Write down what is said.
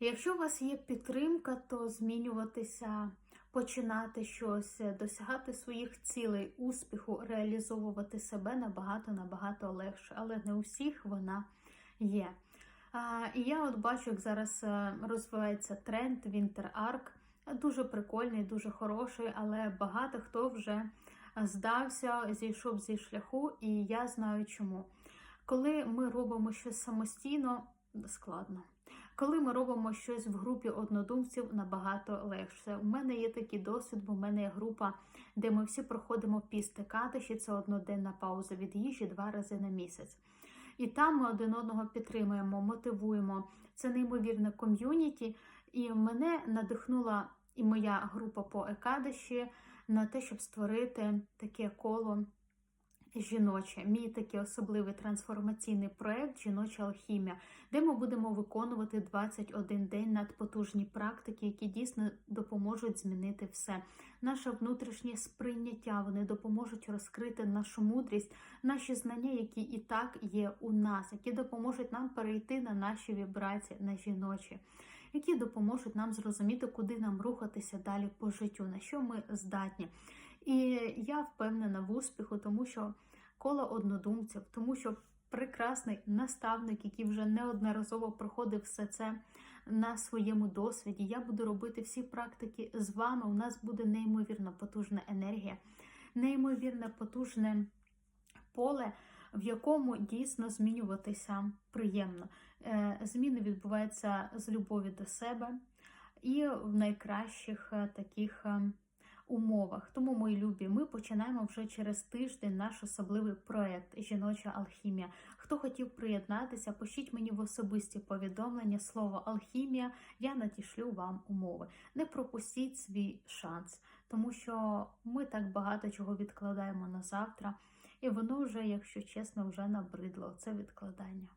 Якщо у вас є підтримка, то змінюватися, починати щось, досягати своїх цілей, успіху, реалізовувати себе набагато набагато легше, але не у всіх вона є. І я от бачу, як зараз е, розвивається тренд Winter Arc. Дуже прикольний, дуже хороший, але багато хто вже здався, зійшов зі шляху, і я знаю чому. Коли ми робимо щось самостійно, складно. Коли ми робимо щось в групі однодумців, набагато легше. У мене є такий досвід, бо в мене є група, де ми всі проходимо пісти катиші, це одноденна пауза від їжі два рази на місяць. І там ми один одного підтримуємо, мотивуємо. Це неймовірне ком'юніті. І мене надихнула і моя група по екадиші на те, щоб створити таке коло жіноче. Мій такий особливий трансформаційний проект Жіноча алхімія, де ми будемо виконувати 21 день надпотужні практики, які дійсно допоможуть змінити все. Наше внутрішнє сприйняття вони допоможуть розкрити нашу мудрість, наші знання, які і так є у нас, які допоможуть нам перейти на наші вібрації, на жіночі. Які допоможуть нам зрозуміти, куди нам рухатися далі по життю, на що ми здатні. І я впевнена в успіху, тому що коло однодумців, тому що прекрасний наставник, який вже неодноразово проходив все це на своєму досвіді. Я буду робити всі практики з вами. У нас буде неймовірно потужна енергія, неймовірно потужне поле. В якому дійсно змінюватися приємно. Е, Зміни відбуваються з любові до себе і в найкращих е, таких е, умовах. Тому, мої любі, ми починаємо вже через тиждень наш особливий проект Жіноча алхімія. Хто хотів приєднатися, пишіть мені в особисті повідомлення слово алхімія, я надішлю вам умови. Не пропустіть свій шанс, тому що ми так багато чого відкладаємо на завтра, і воно вже, якщо чесно, вже набридло це відкладання.